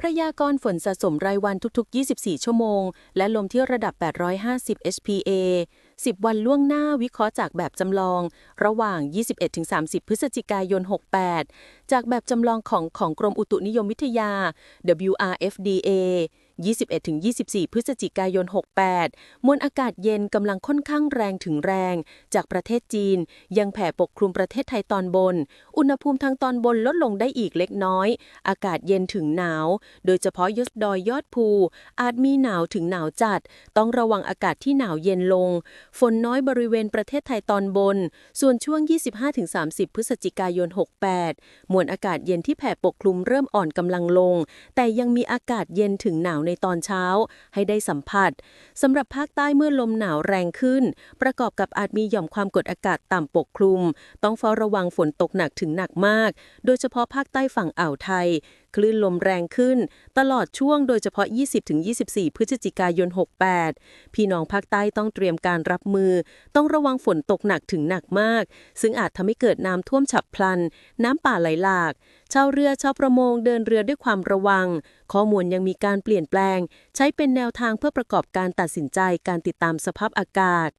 พระยากรฝนสะสมรายวันทุก ๆ 24 ชั่วโมง และลมที่ระดับ 850 HPA 10 วันล่วงหน้าวิเคราะห์จากแบบจำลอง ระหว่าง 21-30 พฤศจิกายน 68 จากแบบจำลองของของกรมอุตุนิยมวิทยา WRFDA 21-24 พฤศจิกายน 68 มวลอากาศเย็นกำลังค่อนข้างแรงถึงแรง จากประเทศจีน ยังแผ่ปกคลุมประเทศไทยตอนบน อุณหภูมิทางตอนบนลดลงได้อีกเล็กน้อย อากาศเย็นถึงหนาว โดยเฉพาะยอดดอยยอดภู อาจมีหนาวถึงหนาวจัด ต้องระวังอากาศที่หนาวเย็นลง ฝนน้อยบริเวณประเทศไทยตอนบน ส่วนช่วง 25-30 พฤศจิกายน 68 มวลอากาศเย็นที่แผ่ปกคลุมเริ่มอ่อนกำลังลง แต่ยังมีอากาศเย็นถึงหนาวในตอนเช้า ให้ได้สัมผัสสำหรับภาคใต้เมื่อลมหนาวแรงขึ้น ประกอบกับอาจมีหย่อมความกดอากาศต่ำปกคลุม ต้องเฝ้าระวังฝนตกหนักถึงหนักมาก โดยเฉพาะภาคใต้ฝั่งอ่าวไทย คลื่นลมแรงขึ้น ตลอดช่วงโดยเฉพาะ 20-24 พฤศจิกายน 68 พี่น้องภาคใต้ต้องเตรียมการรับมือ ต้องระวังฝนตกหนักถึงหนักมาก ซึ่งอาจทำให้เกิดน้ำท่วมฉับพลัน น้ำป่าไหลหลากชาวเรือชาวประมงเดินเรือด้วยความระวัง ข้อมูลยังมีการเปลี่ยนแปลง ใช้เป็นแนวทางเพื่อประกอบการตัดสินใจการติดตามสภาพอากาศ